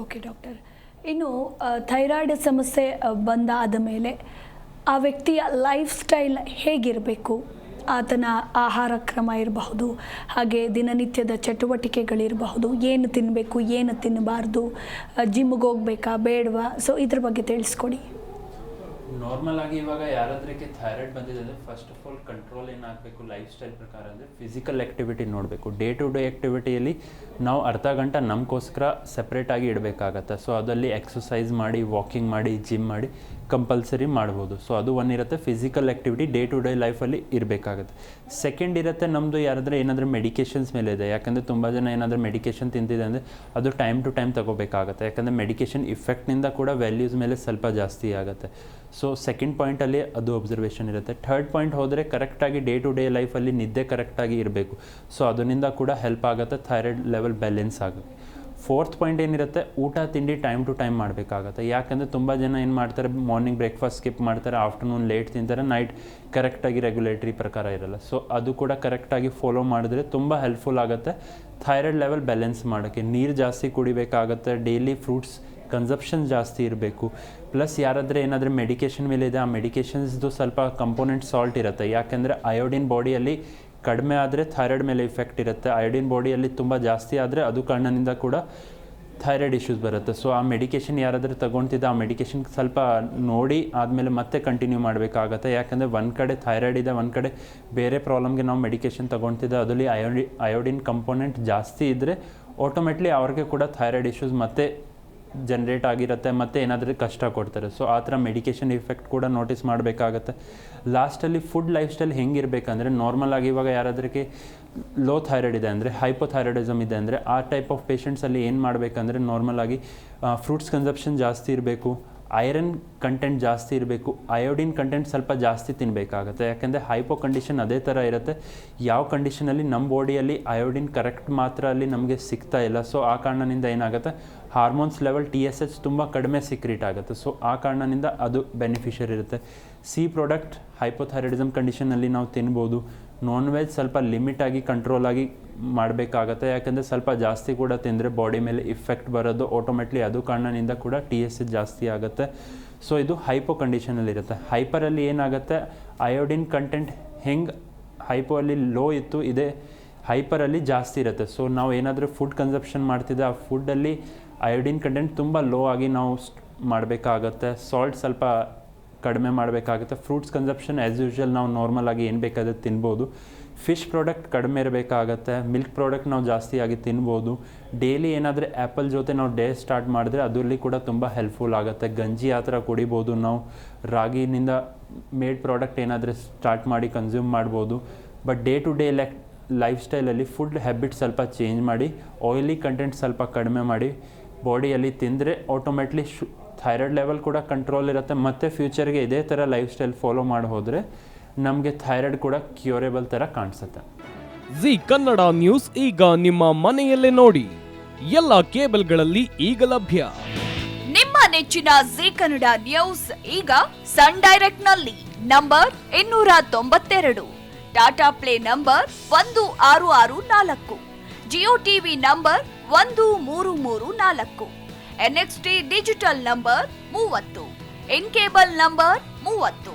Okay doctor ಇನ್ನು thyroid ಸಮಸ್ಯೆ ಬಂದಾದ ಮೇಲೆ ಆ ವ್ಯಕ್ತಿಯ ಲೈಫ್ ಸ್ಟೈಲ್ ಹೇಗಿರಬೇಕು? ಆತನ ಆಹಾರ ಕ್ರಮ ಇರಬಹುದು, ಹಾಗೆ ದಿನನಿತ್ಯದ ಚಟುವಟಿಕೆಗಳಿರಬಹುದು, ಏನು ತಿನ್ನಬೇಕು ಏನು ತಿನ್ನಬಾರ್ದು ಜಿಮ್ಗೆ ಹೋಗ್ಬೇಕಾ, ಬೇಡವಾ? ಸೊ ಇದ್ರ ಬಗ್ಗೆ ತಿಳಿಸ್ಕೊಡಿ. ನಾರ್ಮಲ್ ಆಗಿ ಇವಾಗ ಯಾರಾದ್ರಿಗೆ ಥೈರಾಯ್ಡ್ ಬಂದಿದೆ ಅಂದರೆ ಫಸ್ಟ್ ಆಫ್ ಆಲ್ ಕಂಟ್ರೋಲ್ ಏನಾಗಬೇಕು ಲೈಫ್ ಸ್ಟೈಲ್ ಪ್ರಕಾರ ಅಂದರೆ ಫಿಸಿಕಲ್ ಆ್ಯಕ್ಟಿವಿಟಿ ನೋಡಬೇಕು. ಡೇ ಟು ಡೇ ಆ್ಯಕ್ಟಿವಿಟಿಯಲ್ಲಿ ನಾವು ಅರ್ಧ ಗಂಟೆ ನಮಗೋಸ್ಕರ ಸಪ್ರೇಟಾಗಿ ಇಡಬೇಕಾಗತ್ತೆ. ಸೊ ಅದರಲ್ಲಿ ಎಕ್ಸಸೈಸ್ ಮಾಡಿ ವಾಕಿಂಗ್ ಮಾಡಿ ಜಿಮ್ ಮಾಡಿ ಕಂಪಲ್ಸರಿ ಮಾಡ್ಬೋದು. ಸೊ ಅದು ಒನ್ ಇರುತ್ತೆ. Physical activity day to day ಲೈಫಲ್ಲಿ ಇರಬೇಕಾಗುತ್ತೆ. ಸೆಕೆಂಡ್ ಇರುತ್ತೆ ನಮ್ಮದು ಯಾರಾದರೆ ಏನಾದರೂ ಮೆಡಿಕೇಷನ್ಸ್ ಮೇಲೆ ಇದೆ. ಯಾಕಂದರೆ ತುಂಬ ಜನ ಏನಾದರೂ ಮೆಡಿಕೇಷನ್ ತಿಂತಿದೆ ಅಂದರೆ ಅದು ಟೈಮ್ ಟು ಟೈಮ್ ತಗೋಬೇಕಾಗುತ್ತೆ. ಯಾಕಂದರೆ ಮೆಡಿಕೇಷನ್ ಇಫೆಕ್ಟ್ನಿಂದ ಕೂಡ ವ್ಯಾಲ್ಯೂಸ್ ಮೇಲೆ ಸ್ವಲ್ಪ ಜಾಸ್ತಿ ಆಗುತ್ತೆ. ಸೊ ಸೆಕೆಂಡ್ ಪಾಯಿಂಟಲ್ಲಿ ಅದು ಅಬ್ಸರ್ವೇಷನ್ ಇರುತ್ತೆ. ಥರ್ಡ್ ಪಾಯಿಂಟ್ ಹೋದರೆ ಕರೆಕ್ಟಾಗಿ ಡೇ ಟು ಡೇ ಲೈಫಲ್ಲಿ ನಿದ್ದೆ ಕರೆಕ್ಟಾಗಿ ಇರಬೇಕು. ಸೊ ಅದರಿಂದ ಕೂಡ ಹೆಲ್ಪ್ ಆಗುತ್ತೆ. ಥೈರಾಯ್ಡ್ ಲೆವೆಲ್ ಬ್ಯಾಲೆನ್ಸ್ ಆಗುತ್ತೆ. ಫೋರ್ತ್ ಪಾಯಿಂಟ್ ಏನಿರುತ್ತೆ, ಊಟ, ತಿಂಡಿ ಟೈಮ್ ಟು ಟೈಮ್ ಮಾಡಬೇಕಾಗತ್ತೆ. ಯಾಕಂದರೆ ತುಂಬ ಜನ ಏನು ಮಾಡ್ತಾರೆ ಮಾರ್ನಿಂಗ್ ಬ್ರೇಕ್ಫಾಸ್ಟ್ ಸ್ಕಿಪ್ ಮಾಡ್ತಾರೆ ಆಫ್ಟರ್ನೂನ್ ಲೇಟ್ ತಿಂತಾರೆ ನೈಟ್ ಕರೆಕ್ಟಾಗಿ ರೆಗ್ಯುಲೇಟ್ರಿ ಪ್ರಕಾರ ಇರಲ್ಲ. ಸೊ ಅದು ಕೂಡ ಕರೆಕ್ಟಾಗಿ ಫಾಲೋ ಮಾಡಿದ್ರೆ ತುಂಬ ಹೆಲ್ಪ್ಫುಲ್ ಆಗುತ್ತೆ. ಥೈರಾಯ್ಡ್ ಲೆವೆಲ್ ಬ್ಯಾಲೆನ್ಸ್ ಮಾಡೋಕ್ಕೆ, ನೀರು ಜಾಸ್ತಿ ಕುಡಿಬೇಕಾಗತ್ತೆ ಡೈಲಿ ಫ್ರೂಟ್ಸ್ ಕನ್ಸಪ್ಷನ್ ಜಾಸ್ತಿ ಇರಬೇಕು. ಪ್ಲಸ್ ಯಾರಾದರೆ ಏನಾದರೂ ಮೆಡಿಕೇಷನ್ ಮೇಲೆ ಇದೆ ಆ ಮೆಡಿಕೇಷನ್ಸ್ದು ಸ್ವಲ್ಪ ಕಂಪೋನೆಂಟ್ ಸಾಲ್ಟ್ ಇರುತ್ತೆ. ಯಾಕೆಂದರೆ ಅಯೋಡಿನ್ ಬಾಡಿಯಲ್ಲಿ ಕಡಿಮೆ ಆದರೆ ಥೈರಾಯ್ಡ್ ಮೇಲೆ ಇಫೆಕ್ಟ್ ಇರುತ್ತೆ. ಅಯೋಡಿನ್ ಬಾಡಿಯಲ್ಲಿ ತುಂಬ ಜಾಸ್ತಿ ಆದರೆ ಅದು ಕಾರಣದಿಂದ ಕೂಡ ಥೈರಾಯ್ಡ್ ಇಶ್ಯೂಸ್ ಬರುತ್ತೆ. ಸೊ ಆ ಮೆಡಿಕೇಷನ್ ಯಾರಾದರೂ ತಗೊಳ್ತಿದ್ದ ಆ ಮೆಡಿಕೇಷನ್ ಸ್ವಲ್ಪ ನೋಡಿ, ಆದಮೇಲೆ ಮತ್ತೆ ಕಂಟಿನ್ಯೂ ಮಾಡಬೇಕಾಗತ್ತೆ. ಯಾಕಂದರೆ ಒಂದು ಕಡೆ ಥೈರಾಯ್ಡ್ ಇದೆ, ಒಂದು ಕಡೆ ಬೇರೆ ಪ್ರಾಬ್ಲಮ್ಗೆ ನಾವು ಮೆಡಿಕೇಷನ್ ತೊಗೊಳ್ತಿದ್ದ ಅದರಲ್ಲಿ ಅಯೋಡಿ ಅಯೋಡಿನ್ ಕಂಪೋನೆಂಟ್ ಜಾಸ್ತಿ ಇದ್ದರೆ ಆಟೋಮೆಟ್ಲಿ ಅವ್ರಿಗೆ ಕೂಡ ಥೈರಾಯ್ಡ್ ಇಶ್ಯೂಸ್ ಮತ್ತೆ ಜನ್ರೇಟ್ ಆಗಿರುತ್ತೆ ಮತ್ತು ಏನಾದರೂ ಕಷ್ಟ ಕೊಡ್ತಾರೆ. ಸೊ ಆ ಥರ ಮೆಡಿಕೇಷನ್ ಇಫೆಕ್ಟ್ ಕೂಡ ನೋಟಿಸ್ ಮಾಡಬೇಕಾಗತ್ತೆ. ಲಾಸ್ಟಲ್ಲಿ ಫುಡ್ ಲೈಫ್ ಸ್ಟೈಲ್ ಹೆಂಗಿರಬೇಕಂದ್ರೆ ನಾರ್ಮಲ್ ಆಗಿ ಇವಾಗ ಯಾರಾದ್ರಿಗೆ ಲೋ ಥೈರಾಯ್ಡ್ ಇದೆ ಅಂದರೆ ಹೈಪೋಥೈರಾಯ್ಡಿಸಮ್ ಇದೆ ಅಂದರೆ, ಆ ಟೈಪ್ ಆಫ್ ಪೇಷಂಟ್ಸಲ್ಲಿ ಏನು ಮಾಡಬೇಕಂದ್ರೆ ನಾರ್ಮಲ್ ಆಗಿ ಫ್ರೂಟ್ಸ್ ಕನ್ಸಪ್ಷನ್ ಜಾಸ್ತಿ ಇರಬೇಕು. ಐರನ್ ಕಂಟೆಂಟ್ ಜಾಸ್ತಿ ಇರಬೇಕು ಅಯೋಡಿನ್ ಕಂಟೆಂಟ್ ಸ್ವಲ್ಪ ಜಾಸ್ತಿ ತಿನ್ನಬೇಕಾಗುತ್ತೆ ಯಾಕೆಂದರೆ ಹೈಪೋ ಕಂಡೀಷನ್ ಅದೇ ಥರ ಇರುತ್ತೆ. ಯಾವ ಕಂಡೀಷನಲ್ಲಿ ನಮ್ಮ ಬಾಡಿಯಲ್ಲಿ ಅಯೋಡಿನ್ ಕರೆಕ್ಟ್ ಮಾತ್ರ ಅಲ್ಲಿ ನಮಗೆ ಸಿಗ್ತಾ ಇಲ್ಲ. ಸೊ ಆ ಕಾರಣದಿಂದ ಏನಾಗುತ್ತೆ? Hormones level T S H ತುಂಬ ಕಡಿಮೆ ಸಿಕ್ರೀಟ್ ಆಗುತ್ತೆ. ಸೊ ಆ ಕಾರಣದಿಂದ ಅದು ಬೆನಿಫಿಷಿಯರ್ ಇರುತ್ತೆ. ಸಿ ಪ್ರಾಡಕ್ಟ್ ಹೈಪೋಥೈರಾಯ್ಡಿಸಮ್ ಕಂಡೀಷನಲ್ಲಿ ನಾವು ತಿನ್ಬೋದು. ನಾನ್ ವೆಜ್ ಸ್ವಲ್ಪ ಲಿಮಿಟಾಗಿ ಕಂಟ್ರೋಲಾಗಿ ಮಾಡಬೇಕಾಗತ್ತೆ. ಯಾಕಂದರೆ ಸ್ವಲ್ಪ ಜಾಸ್ತಿ ಕೂಡ ತಿಂದರೆ ಬಾಡಿ ಮೇಲೆ ಇಫೆಕ್ಟ್ ಬರೋದು ಆಟೋಮೆಟ್ಲಿ ಅದು ಕಾರಣದಿಂದ ಕೂಡ ಟಿ ಎಸ್ ಜಾಸ್ತಿ ಆಗುತ್ತೆ. ಸೊ ಇದು ಹೈಪೋ ಕಂಡೀಷನಲ್ಲಿ ಇರುತ್ತೆ. ಹೈಪರಲ್ಲಿ ಏನಾಗುತ್ತೆ? ಅಯೋಡಿನ್ ಕಂಟೆಂಟ್ ಹೆಂಗೆ ಹೈಪೋ ಅಲ್ಲಿ ಲೋ ಇತ್ತು, ಇದೇ ಹೈಪರಲ್ಲಿ ಜಾಸ್ತಿ ಇರುತ್ತೆ. ಸೊ ನಾವು ಏನಾದರೂ ಫುಡ್ ಕನ್ಸಪ್ಷನ್ ಮಾಡ್ತಿದ್ದೆ ಆ ಫುಡ್ಡಲ್ಲಿ ಅಯೋಡಿನ್ ಕಂಟೆಂಟ್ ತುಂಬ ಲೋ ಆಗಿ ನಾವು ಮಾಡಬೇಕಾಗತ್ತೆ. ಸಾಲ್ಟ್ ಸ್ವಲ್ಪ ಕಡಿಮೆ ಮಾಡಬೇಕಾಗುತ್ತೆ. ಫ್ರೂಟ್ಸ್ ಕನ್ಸಪ್ಷನ್ ಆ್ಯಸ್ ಯೂಶ್ವಲ್ ನಾವು ನಾರ್ಮಲ್ ಆಗಿ ಏನು ಬೇಕಾದ್ರೆ ತಿನ್ಬೋದು. ಫಿಶ್ ಪ್ರಾಡಕ್ಟ್ ಕಡಿಮೆ ಇರಬೇಕಾಗತ್ತೆ, ಮಿಲ್ಕ್ ಪ್ರಾಡಕ್ಟ್ ನಾವು ಜಾಸ್ತಿಯಾಗಿ ತಿನ್ಬೋದು. ಡೈಲಿ ಏನಾದರೂ ಆ್ಯಪಲ್ ಜೊತೆ ನಾವು ಡೇ ಸ್ಟಾರ್ಟ್ ಮಾಡಿದ್ರೆ ಅದರಲ್ಲಿ ಕೂಡ ತುಂಬ ಹೆಲ್ಪ್ಫುಲ್ ಆಗುತ್ತೆ. ಗಂಜಿ ಆ ಥರ ಕುಡಿಬೋದು ನಾವು. ರಾಗಿನಿಂದ ಮೇಡ್ ಪ್ರಾಡಕ್ಟ್ ಏನಾದರೂ ಸ್ಟಾರ್ಟ್ ಮಾಡಿ ಕನ್ಸ್ಯೂಮ್ ಮಾಡ್ಬೋದು. But day to day like life ಸ್ಟೈಲಲ್ಲಿ ಫುಡ್ ಹ್ಯಾಬಿಟ್ ಸ್ವಲ್ಪ ಚೇಂಜ್ ಮಾಡಿ, ಆಯಿಲಿ ಕಂಟೆಂಟ್ ಸ್ವಲ್ಪ ಕಡಿಮೆ ಮಾಡಿ, ಬಾಡಿಯಲ್ಲಿ ತಿಂದರೆ ಆಟೋಮೆಟ್ಲಿ ಶು ಥೈರಾಯ್ಡ್ ಲೆವೆಲ್ ಕೂಡ ಕಂಟ್ರೋಲ್ ಇರುತ್ತೆ. ಮತ್ತು ಫ್ಯೂಚರ್ಗೆ ಇದೇ ಥರ ಲೈಫ್ ಸ್ಟೈಲ್ ಫಾಲೋ ಮಾಡಿ ಹೋದರೆ ನಮಗೆ ಥೈರಾಯ್ಡ್ ಕೂಡ ಕ್ಯೂರೇಬಲ್ ಥರ ಕಾಣಿಸುತ್ತೆ. ಜಿ ಕನ್ನಡ ನ್ಯೂಸ್ ಈಗ ನಿಮ್ಮ ಮನೆಯಲ್ಲೇ ನೋಡಿ. ಎಲ್ಲ ಕೇಬಲ್ಗಳಲ್ಲಿ ಈಗ ಲಭ್ಯ. ನಿಮ್ಮ ನೆಚ್ಚಿನ ಜಿ ಕನ್ನಡ ನ್ಯೂಸ್ ಈಗ ಸನ್ ಡೈರೆಕ್ಟ್ನಲ್ಲಿ ನಂಬರ್ ಇನ್ನೂರ ತೊಂಬತ್ತೆರಡು. ಟಾಟಾ ಪ್ಲೇ ನಂಬರ್ ಒಂದು ಆರು ಆರು ನಾಲ್ಕು. ಜಿಯೋ ಟಿವಿ ನಂಬರ್ ಒಂದು ಮೂರು ಮೂರು ನಾಲ್ಕು. ಎನ್ಎಕ್ಸ್ಟಿ ಡಿಜಿಟಲ್ ನಂಬರ್ ಮೂವತ್ತು. ಇನ್ ಕೇಬಲ್ ನಂಬರ್ ಮೂವತ್ತು.